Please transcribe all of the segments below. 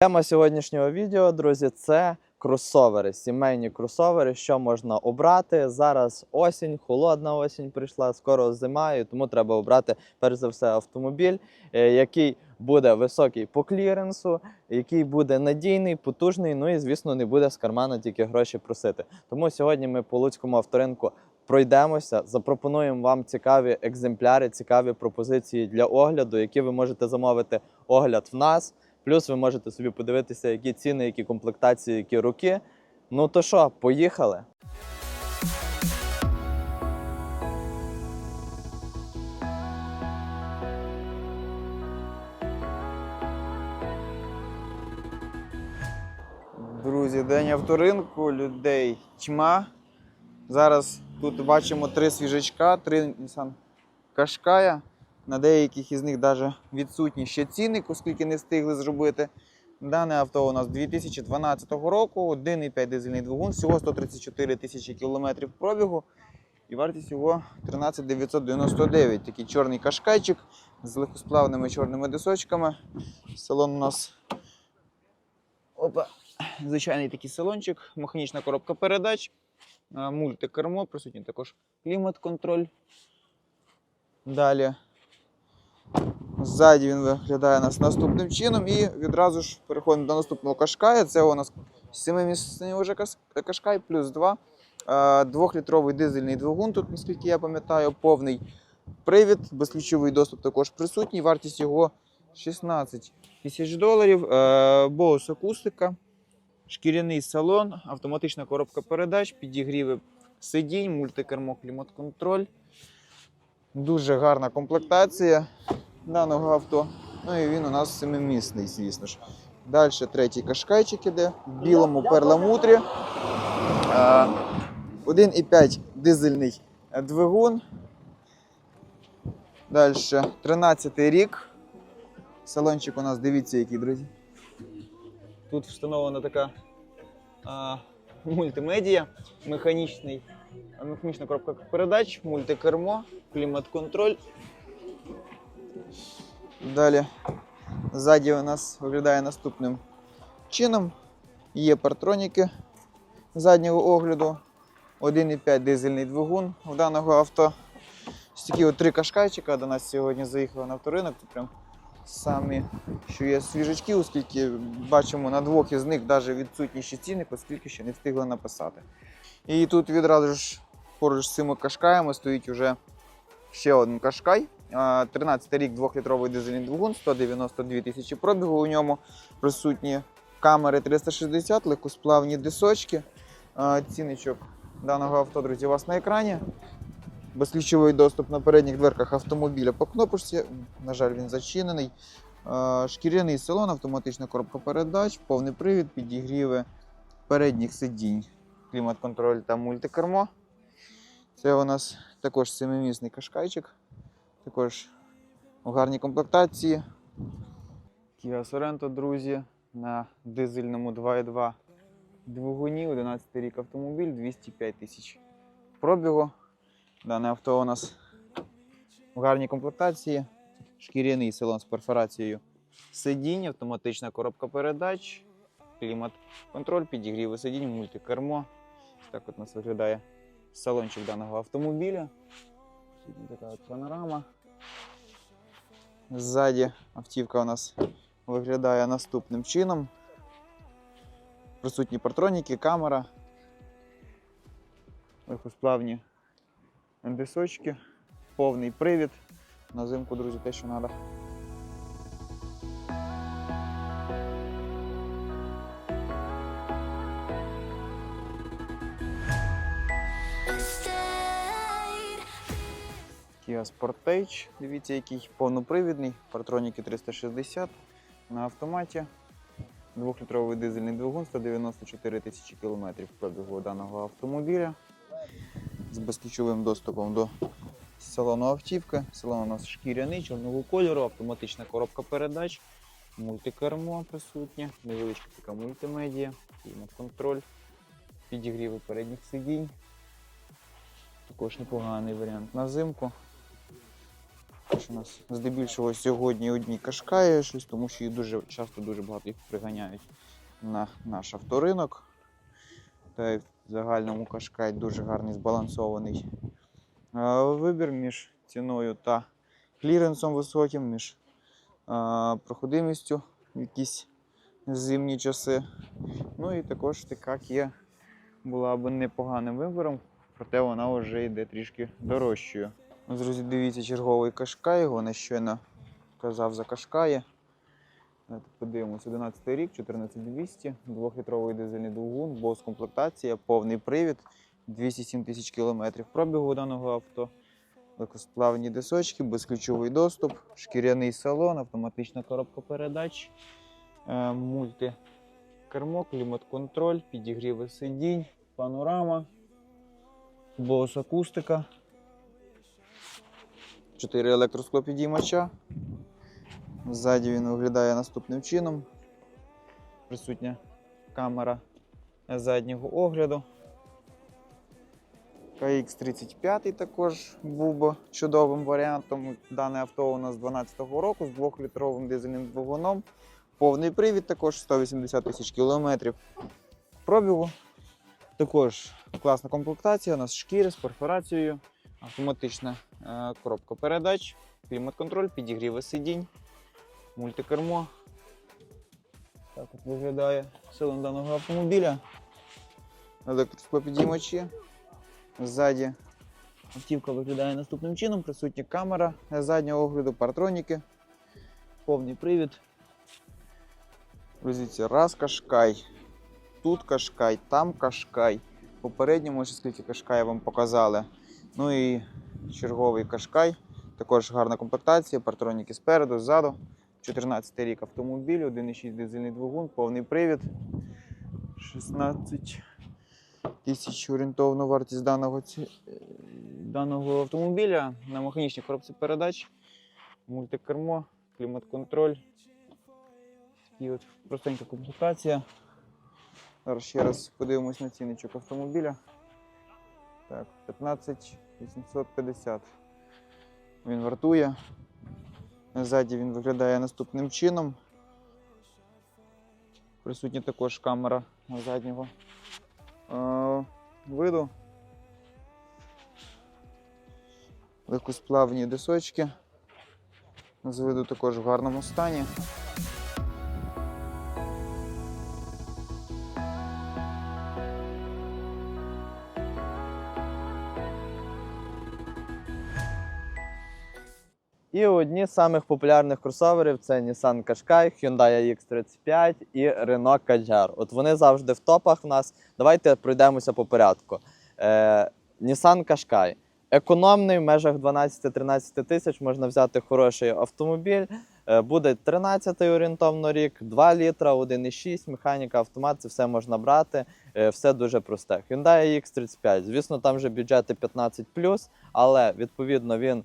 Тема сьогоднішнього відео, друзі, це кросовери, сімейні кросовери, що можна обрати. Зараз осінь, холодна осінь прийшла, скоро зима, і тому треба обрати перш за все автомобіль, е, який буде високий по кліренсу, який буде надійний, потужний. Ну і звісно, не буде з кармана тільки гроші просити. Тому сьогодні ми по Луцькому авторинку пройдемося, запропонуємо вам цікаві екземпляри, цікаві пропозиції для огляду, які ви можете замовити огляд в нас. Плюс ви можете собі подивитися, які ціни, які комплектації, які роки. Ну то що, поїхали? Друзі, день авторинку, людей тьма. Зараз тут бачимо три свіжачка, три Nissan Qashqai. На деяких із них навіть відсутні ще цінник, оскільки не встигли зробити. Дане авто у нас 2012 року, 1,5 дизельний двигун, всього 134 тисячі кілометрів пробігу. І вартість його 13 999. Такий чорний кашкайчик з легкосплавними чорними дисочками. Салон у нас Опа. Звичайний такий салончик, механічна коробка передач, мультикермо, присутній також клімат-контроль. Далі. Ззаді він виглядає нас наступним чином і відразу ж переходимо до наступного кашкая. Це у нас 7-місний вже кашкай плюс 2. Двохлітровий дизельний двигун, тут, наскільки я пам'ятаю, повний привід, безключовий доступ також присутній. Вартість його 16 тисяч доларів. Боус акустика, шкіряний салон, автоматична коробка передач, підігріви сидінь, мультикермо, клімат-контроль. Дуже гарна комплектація даного авто. Ну і він у нас семимісний, звісно ж. Далі третій кашкайчик іде в білому перламутрі. Е, 1,5 дизельний двигун. Далі 13 рік. Салончик у нас, дивіться, який, друзі. Тут встановлена така а, мультимедія, механічний, механічна коробка передач, мультикермо, клімат-контроль. Далі ззаді у нас виглядає наступним чином. Є партроніки заднього огляду. 1,5 дизельний двигун у даного авто. Ось такі от три кашкайчика до нас сьогодні заїхали на авторинок. Тут прям самі, що є свіжачки, оскільки бачимо на двох із них навіть відсутні ще цінник, оскільки ще не встигли написати. І тут відразу ж поруч з цими кашкаями стоїть уже ще один кашкай. А, 13 рік 2-літровий дизельний двигун, 192 тисячі пробігу у ньому. Присутні камери 360, легкосплавні дисочки. Ціничок даного авто, друзі, у вас на екрані. Безключовий доступ на передніх дверках автомобіля по кнопочці. На жаль, він зачинений. Шкіряний салон, автоматична коробка передач, повний привід, підігріви передніх сидінь, клімат-контроль та мультикермо. Це у нас також семимісний кашкайчик. Також у гарній комплектації. Kia Sorento, друзі, на дизельному 2.2 двигуні, 11 рік автомобіль, 205 тисяч пробігу. Дане авто у нас в гарній комплектації. Шкіряний салон з перфорацією сидінь, автоматична коробка передач, клімат-контроль, підігріви сидінь, мультикермо. Так от у нас виглядає салончик даного автомобіля. Така от панорама. Ззаді автівка у нас виглядає наступним чином. Присутні партроніки, камера, легкосплавні дисочки, повний привід. На зимку, друзі, те, що треба. Kia Sportage, дивіться, який повнопривідний, партроніки 360 на автоматі. Двохлітровий дизельний двигун, 194 тисячі кілометрів пробігу даного автомобіля з безключовим доступом до салону автівки. Салон у нас шкіряний, чорного кольору, автоматична коробка передач, мультикермо присутнє, невеличка така мультимедія, клімат-контроль, підігріви передніх сидінь. Також непоганий варіант на зимку. Що у нас здебільшого сьогодні одні кашкаї щось, тому що їх дуже часто дуже багато їх приганяють на наш авторинок. Та й в загальному кашкай дуже гарний збалансований вибір між ціною та кліренсом високим, між проходимістю в якісь зимні часи. Ну і також така є була б непоганим вибором, проте вона вже йде трішки дорожчою. Друзі, дивіться, черговий кашкай, його не щойно казав за кашкає. Подивимось, 11 рік, 14200, 2-літровий дизельний двигун, бос комплектація, повний привід, 207 тисяч кілометрів пробігу даного авто, легкосплавні дисочки, безключовий доступ, шкіряний салон, автоматична коробка передач, е, мультикермо, клімат-контроль, підігріви сидінь, панорама, бос акустика, 4 електросклопідіймача. Ззаді він виглядає наступним чином. Присутня камера заднього огляду. KX35 також був би чудовим варіантом. Дане авто у нас з 2012 року з 2-літровим дизельним двигуном. Повний привід також 180 тисяч кілометрів пробігу. Також класна комплектація. У нас шкіри з перфорацією, автоматична е, коробка передач, клімат-контроль, підігріви сидінь мультикермо. Так от виглядає салон даного автомобіля. Електросклопідіймачі. Ззаді автівка виглядає наступним чином. Присутня камера заднього огляду, партроніки, повний привід. Друзі, раз кашкай, тут кашкай, там кашкай. Попередньому скільки кашкай вам показали. Ну і черговий кашкай. Також гарна комплектація, партроніки спереду, ззаду. 14 рік автомобіль, 1,6 дизельний двигун, повний привід. 16 тисяч орієнтовно вартість даного, даного автомобіля на механічній коробці передач, мультикермо, клімат-контроль. І от простенька комплектація. Зараз ще раз подивимось на цінничок автомобіля. Так, 15 850. Він вартує. Ззаді він виглядає наступним чином. Присутня також камера заднього е, виду. Легкосплавні дисочки. З виду також в гарному стані. І одні з самих популярних кросоверів це Nissan Qashqai, Hyundai X35 і Renault Kadjar. От вони завжди в топах в нас. Давайте пройдемося по порядку. Е, Nissan Qashqai. Економний в межах 12-13 тисяч можна взяти хороший автомобіль. Е, Буде 13 орієнтовно рік, 2 літра, 1,6, механіка, автомат, це все можна брати. Е, Все дуже просте. Hyundai X35. Звісно, там вже бюджети 15 але відповідно він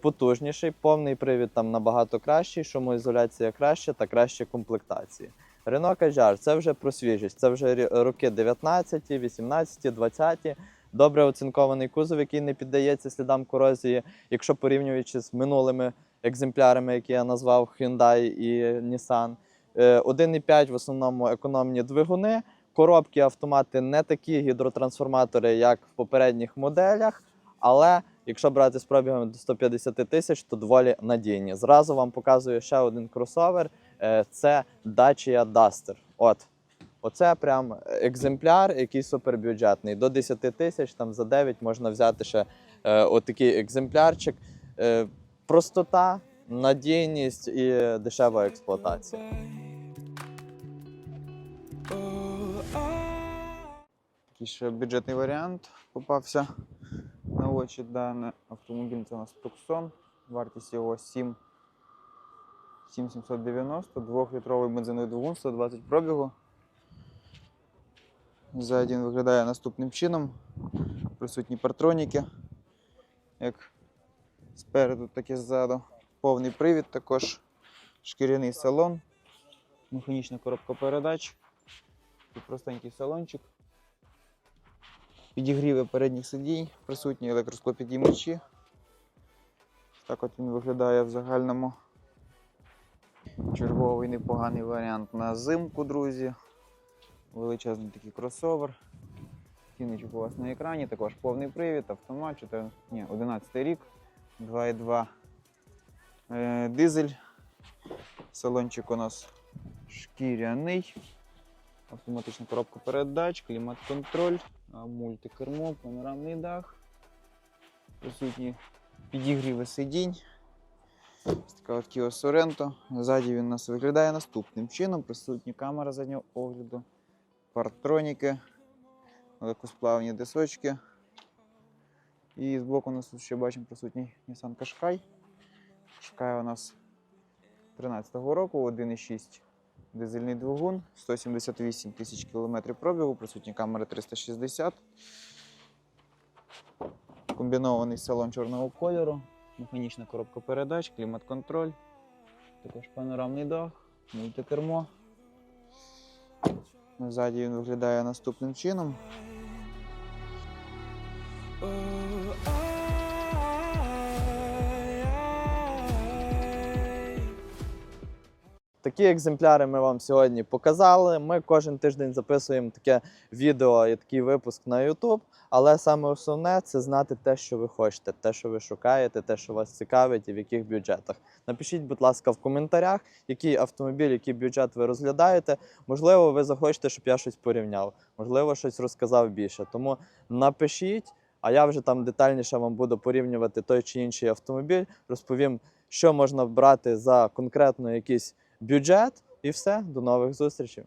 потужніший, повний привід там набагато кращий, шумоізоляція краща та кращі комплектації. Renault Kadjar це вже про свіжість, це вже роки 19, 18, 20. Добре оцинкований кузов, який не піддається слідам корозії, якщо порівнюючи з минулими екземплярами, які я назвав Hyundai і Nissan. Е, 1,5 в основному економні двигуни. Коробки автомати не такі гідротрансформатори, як в попередніх моделях, але якщо брати з пробігом до 150 тисяч, то доволі надійні. Зразу вам показую ще один кросовер. е, Це Dacia Duster. От. Оце прям екземпляр, який супербюджетний. До 10 тисяч, там за 9 можна взяти ще е, отакий екземплярчик. Е, простота, надійність і дешева експлуатація. Такий ще бюджетний варіант попався очі. Даний автомобіль це у нас Tucson. Вартість його 7 7790, 2-літровий бензиновий двигун, 120 пробігу. Ззаді він виглядає наступним чином. Присутні партроніки, як спереду, так і ззаду. Повний привід також, шкіряний салон, механічна коробка передач, і простенький салончик. Підігріви передніх сидінь, присутні електросклопідіймачі. Так от він виглядає в загальному. Черговий непоганий варіант на зимку, друзі. Величезний такий кросовер. Цінничок у вас на екрані, також повний привід, автомат, 14, ні, 11 рік, 2,2 е, дизель. Салончик у нас шкіряний. Автоматична коробка передач, клімат-контроль, мультикермо, панорамний дах. Присутні підігріви сидінь. Ось така от Kia Sorento. Ззаді він у нас виглядає наступним чином. Присутні камера заднього огляду, партроніки, легкосплавні дисочки. І збоку у нас ще бачимо присутній Nissan Qashqai. Qashqai у нас 13-го року, 1,6 дизельний двигун, 178 тисяч кілометрів пробігу, присутні камери 360. Комбінований салон чорного кольору, механічна коробка передач, клімат-контроль, також панорамний дах, мультикермо. Ззаді він виглядає наступним чином. Такі екземпляри ми вам сьогодні показали. Ми кожен тиждень записуємо таке відео і такий випуск на YouTube. Але саме основне це знати те, що ви хочете, те, що ви шукаєте, те, що вас цікавить і в яких бюджетах. Напишіть, будь ласка, в коментарях, який автомобіль, який бюджет ви розглядаєте. Можливо, ви захочете, щоб я щось порівняв, можливо, щось розказав більше. Тому напишіть, а я вже там детальніше вам буду порівнювати той чи інший автомобіль, розповім, що можна брати за конкретно якийсь бюджет, і все. До нових зустрічей.